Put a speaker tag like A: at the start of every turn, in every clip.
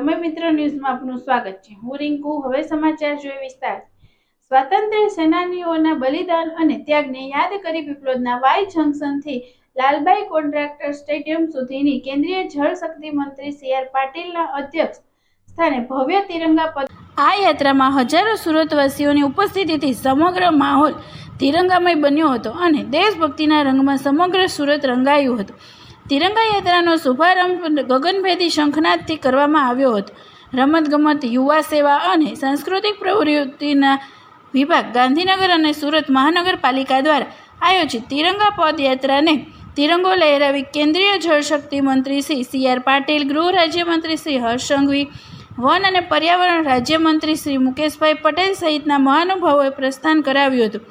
A: મિત્ર ન્યૂઝમાં આપનું સ્વાગત છે. હું રિંકુ, હવે સમાચાર જોઈએ વિસ્તાર. સ્વાતંત્ર્ય સેનાનીઓના બલિદાન અને ત્યાગને યાદ કરી પીપલોદના વાય જંકશનથી લાલબાઈ કોન્ટ્રાક્ટર સ્ટેડિયમ સુધીની કેન્દ્રીય જળ શક્તિ મંત્રી સી આર પાટીલના અધ્યક્ષ સ્થાને ભવ્ય તિરંગા પદ આ યાત્રામાં હજારો સુરતવાસીઓની ઉપસ્થિતિથી સમગ્ર માહોલ તિરંગામય બન્યો હતો અને દેશભક્તિના રંગમાં સમગ્ર સુરત રંગાયું હતું. તિરંગા યાત્રાનો શુભારંભ ગગનભેદી શંખનાદથી કરવામાં આવ્યો હતો. રમતગમત, યુવા સેવા અને સાંસ્કૃતિક પ્રવૃત્તિના વિભાગ ગાંધીનગર અને સુરત મહાનગરપાલિકા દ્વારા આયોજિત તિરંગા પદયાત્રાને તિરંગો લહેરાવી કેન્દ્રીય જળશક્તિ મંત્રી શ્રી સી આર પાટીલ, ગૃહ રાજ્યમંત્રી શ્રી હર્ષ સંઘવી, વન અને પર્યાવરણ રાજ્યમંત્રી શ્રી મુકેશભાઈ પટેલ સહિતના મહાનુભાવોએ પ્રસ્થાન કરાવ્યું હતું.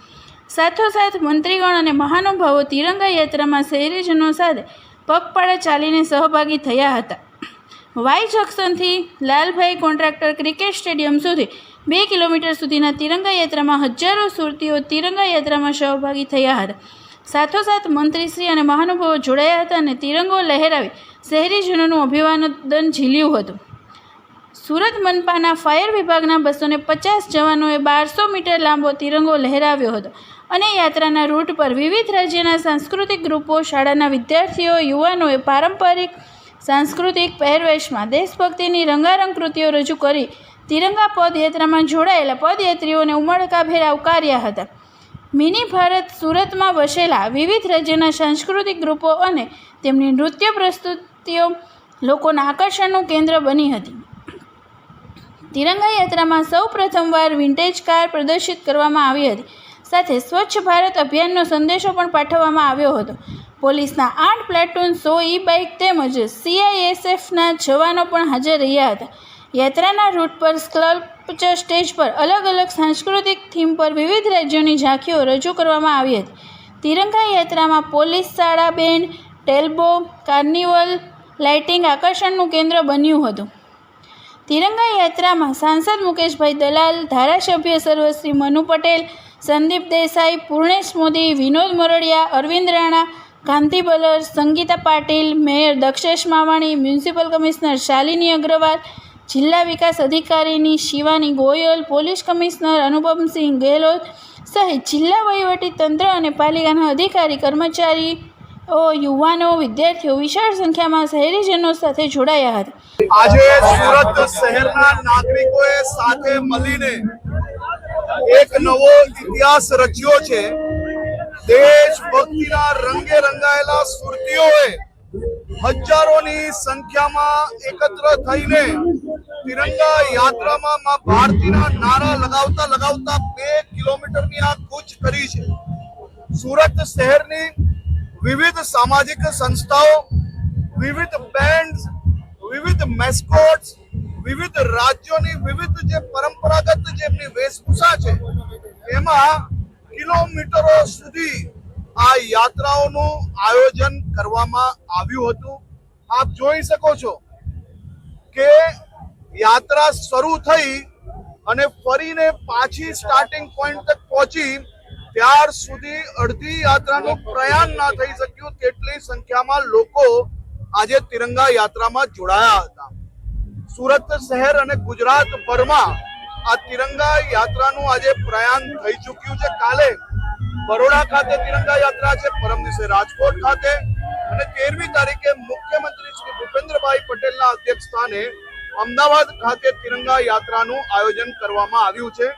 A: સાથોસાથ મંત્રીગણ અને મહાનુભાવો તિરંગા યાત્રામાં શહેરીજનો સાથે પગપાળા ચાલીને સહભાગી થયા હતા. વાય જંકશનથી લાલભાઈ કોન્ટ્રાક્ટર ક્રિકેટ સ્ટેડિયમ સુધી બે કિલોમીટર સુધીના તિરંગા યાત્રામાં હજારો સુરતીઓ તિરંગા યાત્રામાં સહભાગી થયા હતા. સાથોસાથ મંત્રીશ્રી અને મહાનુભાવો જોડાયા હતા અને તિરંગો લહેરાવી શહેરીજનોનું અભિવાદન ઝીલ્યું હતું. સુરત મનપાના ફાયર વિભાગના બસોને પચાસ જવાનોએ બારસો મીટર લાંબો તિરંગો લહેરાવ્યો હતો. અને યાત્રાના રૂટ પર વિવિધ રાજ્યના સાંસ્કૃતિક ગ્રુપો, શાળાના વિદ્યાર્થીઓ, યુવાનોએ પારંપરિક સાંસ્કૃતિક પહેરવેશમાં દેશભક્તિની રંગારંગ કૃતિઓ રજૂ કરી. તિરંગા પદયાત્રામાં જોડાયેલા પદયાત્રીઓને ઉમળકાભેર આવકાર્યા હતા. મિની ભારત સુરતમાં વસેલા વિવિધ રાજ્યના સાંસ્કૃતિક ગ્રુપો અને તેમની નૃત્ય પ્રસ્તુતિઓ લોકોના આકર્ષણનું કેન્દ્ર બની હતી. તિરંગા યાત્રામાં સૌ પ્રથમવાર વિન્ટેજ કાર પ્રદર્શિત કરવામાં આવી હતી. સાથે સ્વચ્છ ભારત અભિયાનનો સંદેશો પણ પાઠવવામાં આવ્યો હતો. પોલીસના આઠ પ્લેટૂન સો ઈ બાઇક તેમજ સીઆઈએસએફના જવાનો પણ હાજર રહ્યા હતા. યાત્રાના રૂટ પર સ્કલ્પચર સ્ટેજ પર અલગ અલગ સાંસ્કૃતિક થીમ પર વિવિધ રાજ્યોની ઝાંખીઓ રજૂ કરવામાં આવી હતી. તિરંગા યાત્રામાં પોલીસ શાળા બેન્ડ, ટેલ્બો, કાર્નિવલ, લાઇટિંગ આકર્ષણનું કેન્દ્ર બન્યું હતું. તિરંગા યાત્રામાં સાંસદ મુકેશભાઈ દલાલ, ધારાસભ્ય Sarvashri Manu Patel Sandeep Desai, Purnesh Modi, Vinod Moradiya, Arvind Rana, Kanti Balar, Sangeeta Patil, mayor Dakshesh Mavani, municipal commissioner Shalini Agarwal, જિલ્લા વિકાસ અધિકારીની શિવાની ગોયલ, પોલીસ કમિશનર અનુપમસિંહ ગેહલોત સહિત જિલ્લા વહીવટી તંત્ર અને પાલિકાના અધિકારી, કર્મચારીઓ, યુવાનો, વિદ્યાર્થીઓ વિશાળ સંખ્યામાં શહેરીજનો સાથે જોડાયા હતા.
B: આજે સુરત શહેરના નાગરિકોએ સાથે મળીને એક નવો ઇતિહાસ રચ્યો છે. દેશભક્તિના રંગે રંગાયેલા સ્મૃતિઓએ હજારોની સંખ્યામાં એકત્ર થઈને તિરંગા યાત્રામાં માં ભારતીના નારા લગાવતા લગાવતા બે કિલોમીટરની આ કૂચ કરી છે. સુરત શહેરની વિવિધ સામાજિક સંસ્થાઓ, વિવિધ બેન્ડ વિવિધ મેસ્કોટ્સ વિવિધ રાજ્યોની વિવિધ જે પરંપરાગત જેમની વેશભૂષા છે, એમાં કિલોમીટરો સુધી આ યાત્રાઓનું આયોજન કરવામાં આવ્યું હતું. આપ જોઈ શકો છો કે યાત્રા શરૂ થઈ અને ફરીને પાછી સ્ટાર્ટિંગ પોઈન્ટ તક પહોંચી. ત્યાર સુધી અડધી યાત્રાનું પ્રયાણ ના થઈ શક્યું તેટલી સંખ્યામાં લોકો આજે તિરંગા યાત્રામાં જોડાયા હતા. સુરત શહેર અને ગુજરાત ભરમાં આ તિરંગા યાત્રાનું આજે પ્રયાણ થઈ ચૂક્યું છે. કાલે બરોડા ખાતે તિરંગા યાત્રા છે પરમ દિવસે રાજકોટ ખાતે. અને તેરમી તારીખે મુખ્યમંત્રી શ્રી ભૂપેન્દ્રભાઈ પટેલના અધ્યક્ષ સ્થાને અમદાવાદ ખાતે તિરંગા યાત્રાનું આયોજન કરવામાં આવ્યું છે.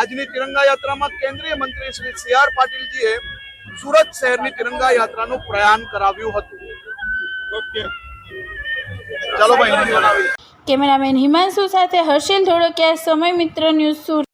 B: આજની તિરંગા યાત્રામાં કેન્દ્રીય મંત્રી શ્રી સી આર પાટીલજીએ સુરત શહેરની તિરંગા યાત્રાનું પ્રયાણ કરાવ્યું હતું. ચાલો ભાઈ
A: કેમેરામેન હિમાંશુ સાથે હર્ષિલ ધોળકિયા સમય મિત્ર ન્યૂઝ સુરત.